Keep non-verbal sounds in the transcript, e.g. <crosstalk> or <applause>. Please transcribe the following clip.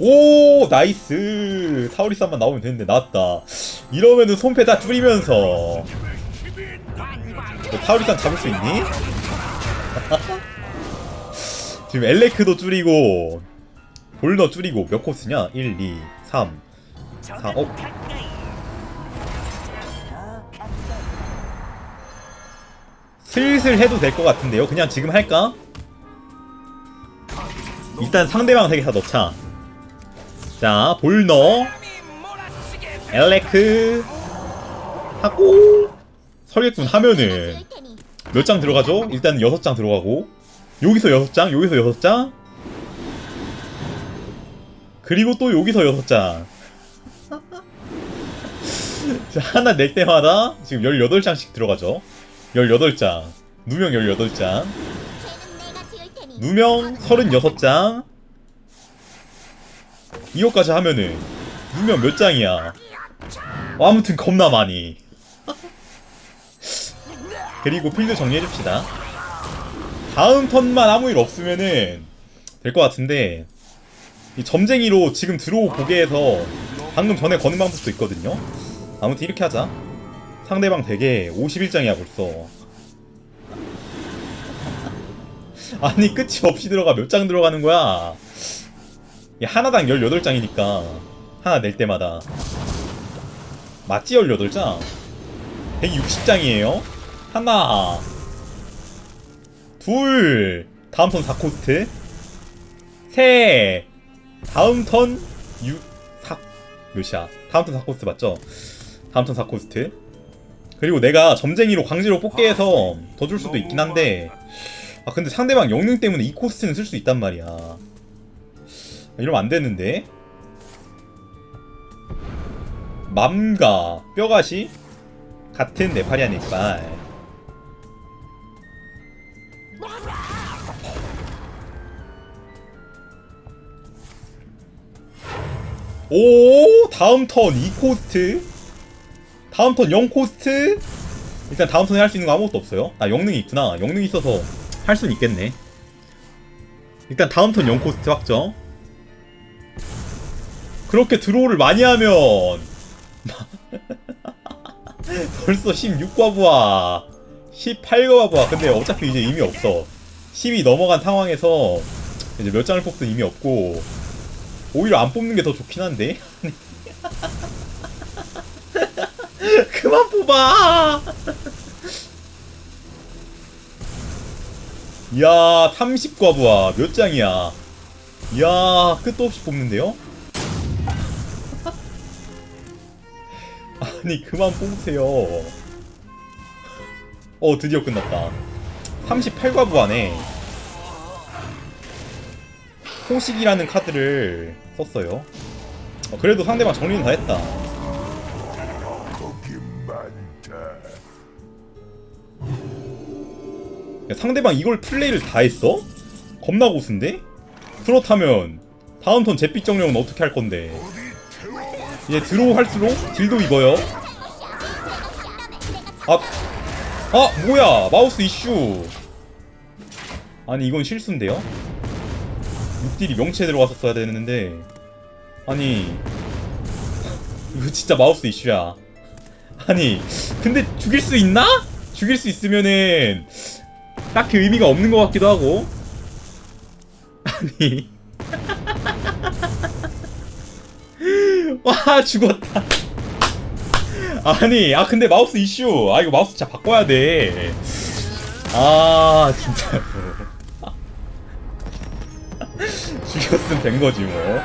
오 나이스 타우리스만 나오면 되는데 나왔다 이러면은 손패 다 줄이면서 너 타우리산 잡을 수 있니? <laughs> 지금 엘레크도 줄이고 볼너 줄이고 몇 코스냐? 1, 2, 3 4, 어? 슬슬 해도 될 것 같은데요? 그냥 지금 할까? 일단 상대방 다 넣자 자 볼너. 엘레크 하고 설계꾼 하면은 몇 장 들어가죠? 일단 여섯 장 들어가고. 여기서 여섯 장 여기서 여섯 장. 그리고 또 여기서 여섯 장. <laughs> 자, 하나 낼 때마다 지금 18장씩 들어가죠. 18장. 누명 18장. 누명 36장 이거까지 하면은 누명 몇 장이야? 어, 아무튼 겁나 많이. 그리고 필드 정리해줍시다. 다음 턴만 아무 일 없으면은 될 것 같은데 이 점쟁이로 지금 들어오 고개에서 방금 전에 거는 방법도 있거든요? 아무튼 이렇게 하자. 상대방 되게 51장이야 벌써. 아니 끝이 없이 들어가. 몇 장 들어가는 거야? 이 하나당 18장이니까 하나 낼 때마다. 맞지 18장? 160장이에요? 하나. 둘. 다음 턴 4코스트. 셋 다음 턴 6, 4 몇이야 다음 턴 4코스트 맞죠? 다음 턴 4코스트. 그리고 내가 점쟁이로 광지로 뽑게 해서 더 줄 수도 있긴 한데 아 근데 상대방 영능 때문에 이 코스트는 쓸 수 있단 말이야 이러면 안 되는데. 맘과 뼈가시 같은 이빨 오 다음 턴 2코스트. 다음 턴 0코스트. 일단 다음 턴에 할 수 있는 거 아무것도 없어요. 아 영능이 있구나. 영능이 있어서 할 수는 있겠네. 일단 다음 턴 0코스트 확정 그렇게 드로우를 많이 하면. <laughs> 벌써 16과부하. 18과부하. 근데 어차피 이제 의미 없어. 10이 넘어간 상황에서 이제 몇 장을 뽑든 의미 없고 오히려 안 뽑는 게 더 좋긴 한데? <laughs> 그만 뽑아! 이야 30과부하. 몇 장이야? 이야 끝도 없이 뽑는데요? 아니 그만 뽑으세요 어 드디어 끝났다 38과부하네 호식이라는 카드를 썼어요 어, 그래도 상대방 정리는 다 했다. 야, 상대방 이걸 플레이를 다 했어? 겁나 고수인데? 그렇다면 다음 턴 잿빛 정령은 어떻게 할 건데 이제 드로우 할수록 딜도 입어요. 아, 아 뭐야? 마우스 이슈. 아니 이건 실수인데요? 6딜이 명치에 들어갔었어야 되는데. 아니 이거 진짜 마우스 이슈야. 아니 근데 죽일 수 있나? 죽일 수 있으면은 딱히 의미가 없는 것 같기도 하고. 아니 와 죽었다. 아니 아 근데 마우스 이슈. 아 이거 마우스 진짜 바꿔야 돼아 진짜로. <laughs> 죽였으면 된 거지 뭐